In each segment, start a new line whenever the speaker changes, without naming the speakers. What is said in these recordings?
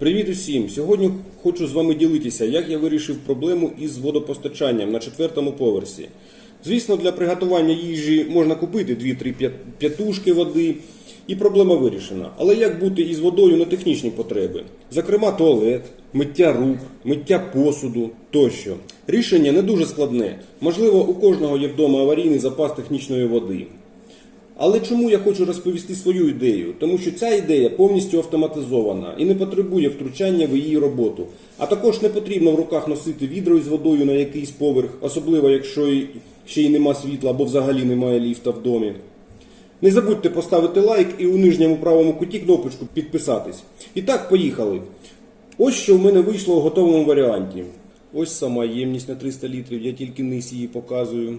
Привіт усім! Сьогодні хочу з вами ділитися, як я вирішив проблему із водопостачанням на четвертому поверсі. Звісно, для приготування їжі можна купити 2-3 п'ятушки води, і проблема вирішена. Але як бути із водою на технічні потреби? Зокрема, туалет, миття рук, миття посуду тощо. Рішення не дуже складне. Можливо, у кожного є вдома аварійний запас технічної води. Але чому я хочу розповісти свою ідею? Тому що ця ідея повністю автоматизована і не потребує втручання в її роботу. А також не потрібно в руках носити відро із водою на якийсь поверх, особливо якщо ще й нема світла або взагалі немає ліфта в домі. Не забудьте поставити лайк і у нижньому правому куті кнопочку підписатись. І так, поїхали. Ось що в мене вийшло у готовому варіанті. Ось сама ємність на 300 літрів, я тільки низ її показую.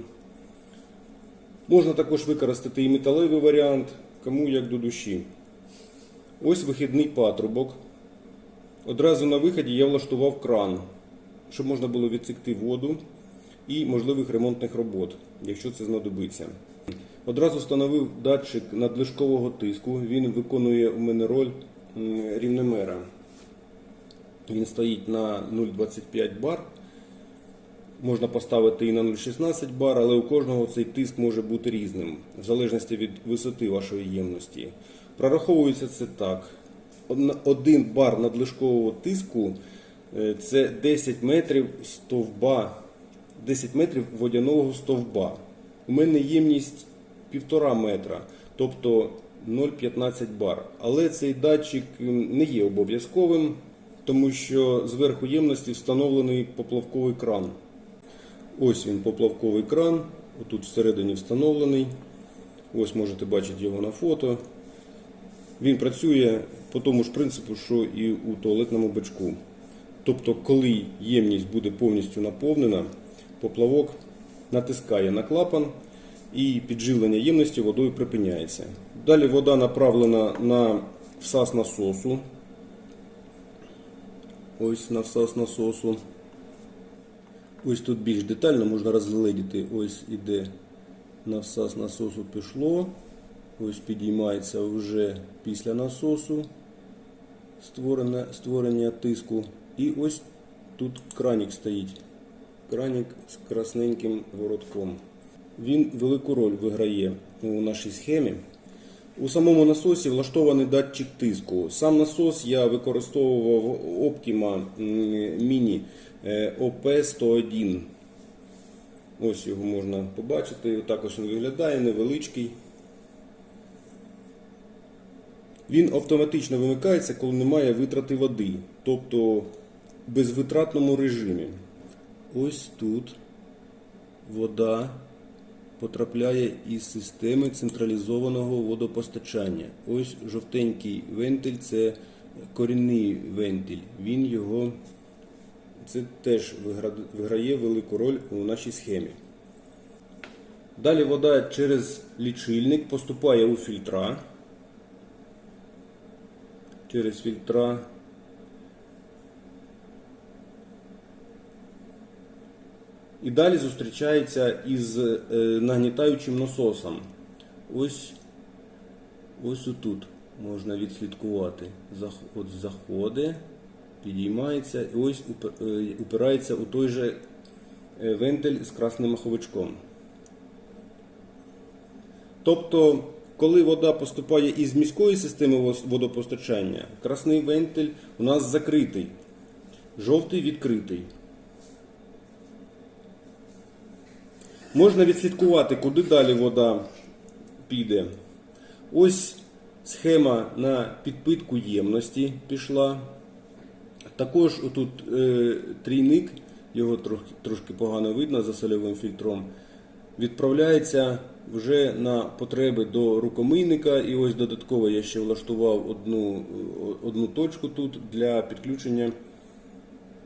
Можна також використати і металевий варіант, кому як до душі. Ось вихідний патрубок. Одразу на виході я влаштував кран, щоб можна було відсікти воду і можливих ремонтних робот, якщо це знадобиться. Одразу встановив датчик надлишкового тиску. Він виконує у мене роль рівномера. Він стоїть на 0,25 бар. Можна поставити і на 0,16 бар, але у кожного цей тиск може бути різним, в залежності від висоти вашої ємності. Прораховується це так. Один бар надлишкового тиску е, це 10 метрів стовба, 10 метрів водяного стовба. У мене ємність 1,5 метра, тобто 0,15 бар. Але цей датчик не є обов'язковим, тому що зверху ємності встановлений поплавковий кран. Ось він поплавковий кран, отут всередині встановлений. Ось можете бачити його на фото. Він працює по тому ж принципу, що і у туалетному бачку. Тобто, коли ємність буде повністю наповнена, поплавок натискає на клапан і підживлення ємності водою припиняється. Далі вода направлена на всас насосу. Ось на всас насосу. Ось тут більш детально можна розгледіти. Ось іде на всас насосу пішло. Ось підіймається вже після насосу створення, створення тиску. І ось тут кранік стоїть. Кранік з красненьким воротком. Він велику роль виграє у нашій схемі. У самому насосі влаштований датчик тиску. Сам насос я використовував Optima Mini е, OP101. Ось його можна побачити. Отак ось він виглядає, невеличкий. Він автоматично вимикається, коли немає витрати води, тобто в безвитратному режимі. Ось тут вода потрапляє із системи централізованого водопостачання. Ось жовтенький вентиль це корінний вентиль. Він його це теж виграє велику роль у нашій схемі. Далі вода через лічильник поступає у фільтра. Через фільтра. І далі зустрічається із е, нагнітаючим насосом. Ось, ось отут можна відслідкувати. От заходить, підіймається і ось е, упирається у той же е, вентиль з красним маховичком. Тобто, коли вода поступає із міської системи водопостачання, красний вентиль у нас закритий, жовтий відкритий. Можна відслідкувати, куди далі вода піде. Ось схема на підпитку ємності пішла. Також тут е, трійник, його трохи, трошки погано видно за сольовим фільтром, відправляється вже на потреби до рукомийника. І ось додатково я ще влаштував одну, одну точку тут для підключення,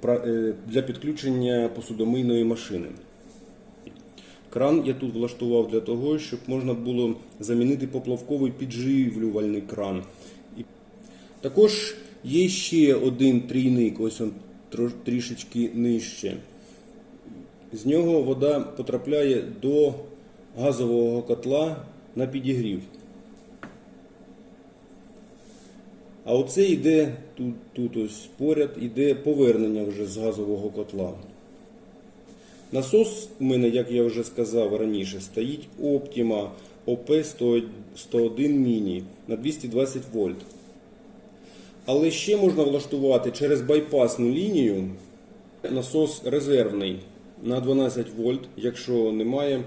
е, для підключення посудомийної машини. Кран я тут влаштував для того, щоб можна було замінити поплавковий підживлювальний кран. Також є ще один трійник, ось він трішечки нижче. З нього вода потрапляє до газового котла на підігрів. А оце йде тут, тут ось поряд, іде повернення вже з газового котла. Насос у мене, як я вже сказав раніше, стоїть Optima OP 101 Mini на 220 вольт. Але ще можна влаштувати через байпасну лінію насос резервний на 12 вольт, якщо немає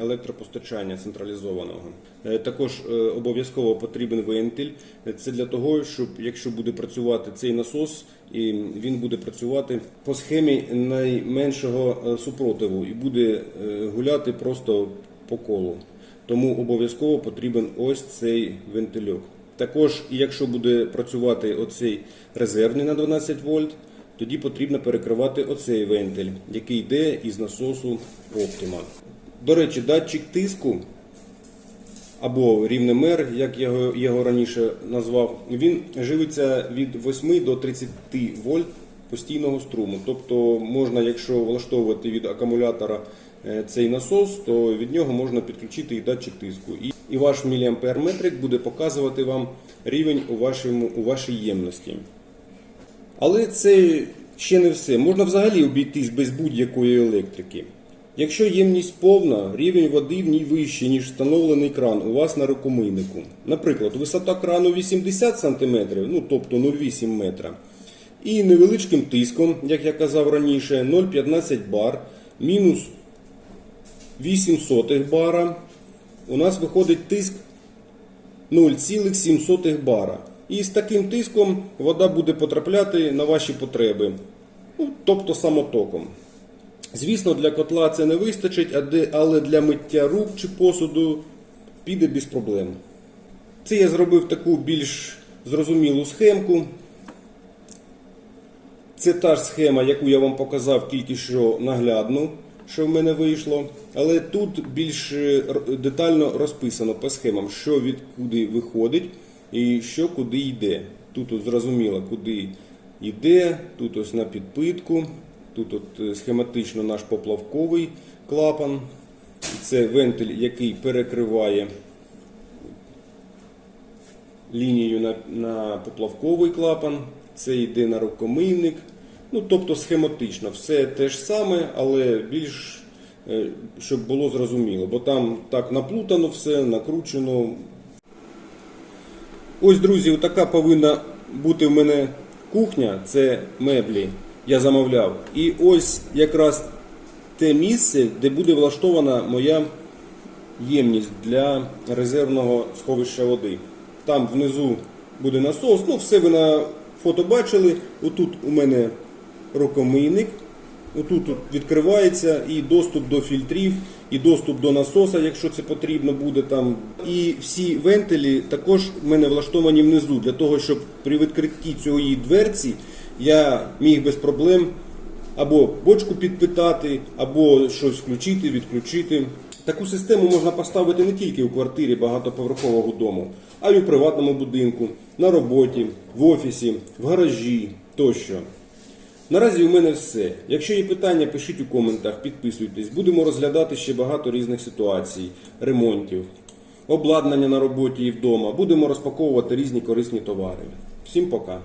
електропостачання централізованого. Е, Також е, обов'язково потрібен вентиль. Це для того, щоб якщо буде працювати цей насос, і він буде працювати по схемі найменшого е, супротиву і буде е, гуляти просто по колу. Тому обов'язково потрібен ось цей вентильок. Також, якщо буде працювати оцей резервний на 12 вольт, тоді потрібно перекривати оцей вентиль, який йде із насосу Optima. До речі, датчик тиску або рівнемер, як я його, раніше назвав, він живиться від 8 до 30 вольт постійного струму. Тобто можна, якщо влаштовувати від акумулятора е, цей насос, то від нього можна підключити і датчик тиску. І, ваш міліампер метрик буде показувати вам рівень у, вашому, у вашій ємності. Але це ще не все. Можна взагалі обійтись без будь-якої електрики. Якщо ємність повна, рівень води в ній вищий, ніж встановлений кран у вас на рукомийнику. Наприклад, висота крану 80 см, ну тобто 0,8 метра. І невеличким тиском, як я казав раніше, 0,15 бар, мінус 8 сотих бара. У нас виходить тиск 0,7 бара. І з таким тиском вода буде потрапляти на ваші потреби, ну, тобто самотоком. Звісно, для котла це не вистачить, але для миття рук чи посуду піде без проблем. Це я зробив таку більш зрозумілу схемку. Це та ж схема, яку я вам показав тільки що наглядну, що в мене вийшло. Але тут більш е, детально розписано по схемам, що від куди виходить і що куди йде. Тут от зрозуміло, куди йде, тут ось на підпитку, тут от е, схематично наш поплавковий клапан. Це вентиль, який перекриває лінію на, на поплавковий клапан, це йде на рукомийник. Ну, тобто схематично, все те ж саме, але більш е, щоб було зрозуміло, бо там так наплутано все, накручено. Ось, друзі, така повинна бути в мене кухня, це меблі. Я замовляв. І ось якраз те місце, де буде влаштована моя ємність для резервного сховища води. Там внизу буде насос. Ну, все ви на фото бачили. Отут у мене рукомийник. Отут от відкривається і доступ до фільтрів, і доступ до насоса, якщо це потрібно буде там. І всі вентилі також в мене влаштовані внизу, для того, щоб при відкритті цієї дверці я міг без проблем або бочку підпитати, або щось включити, відключити. Таку систему можна поставити не тільки у квартирі багатоповерхового дому, а й у приватному будинку, на роботі, в офісі, в гаражі тощо. Наразі у мене все. Якщо є питання, пишіть у коментах, підписуйтесь. Будемо розглядати ще багато різних ситуацій, ремонтів, обладнання на роботі і вдома. Будемо розпаковувати різні корисні товари. Всім пока!